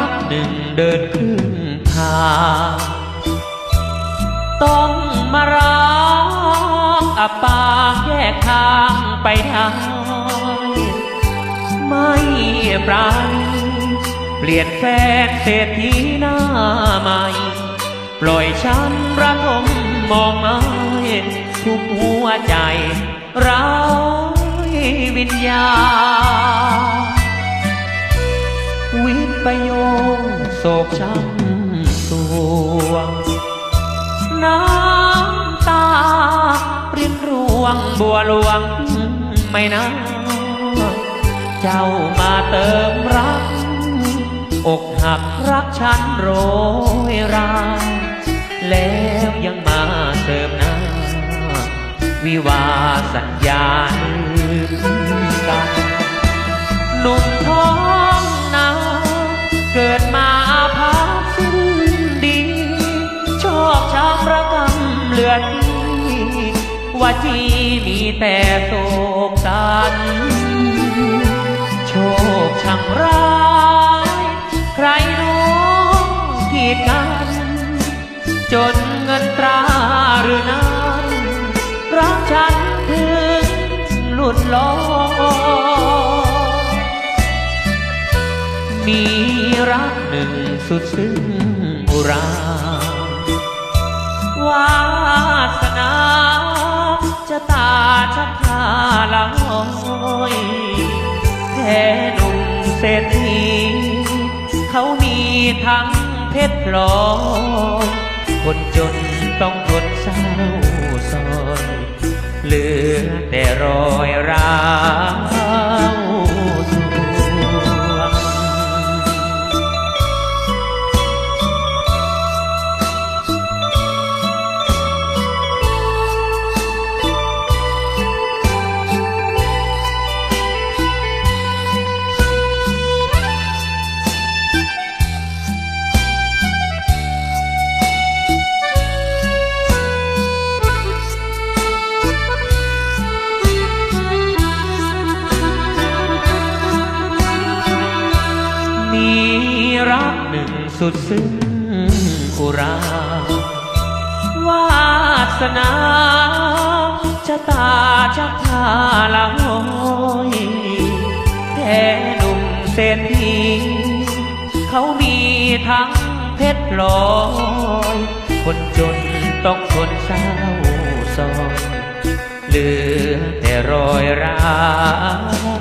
ักหนึ่งเดินครึ่งทางต้องมารักอับปางแยกทางไปได้ไม่ปราณีเปลี่ยนแฟนเศรษฐีหน้าใหม่ ปล่อยฉันระทมมองไม้ทุกหัวใจร้ายวิญญาณ วิปโยงโศกช้ำสวง น้ำตาปรินร่วงบัวหลวงไม่นานเจ้ามาเติมรัก อกหักรักฉันโรยรา แล้วยังมาเติมน้าวิวาสัญญาลืมกันหนุ่มท้อง ว่าจีมีแต่โศกสัน โชคช่างร้าย ใครหน้องขีดกัน จนเงินตราหรือนั้นรักฉันถึงหลุดลอยมีรักหนึ่งสุดซึ้งอุรา วาสนาะตาชักพาละหอยแค่หนุ่มเศรษฐีเขามีทั้งเพชรพลอยคนจนต้องทนเศร้าซอยเหลือแต่รอยร้าว สุดซึ้งอุรา วาสนาชะตาชักพาละหอยแค่หนุ่มเศรษฐีเขามีทั้งเพชรลอย คนจนต้องทนเศร้าซอยเหลือแต่รอยร้าว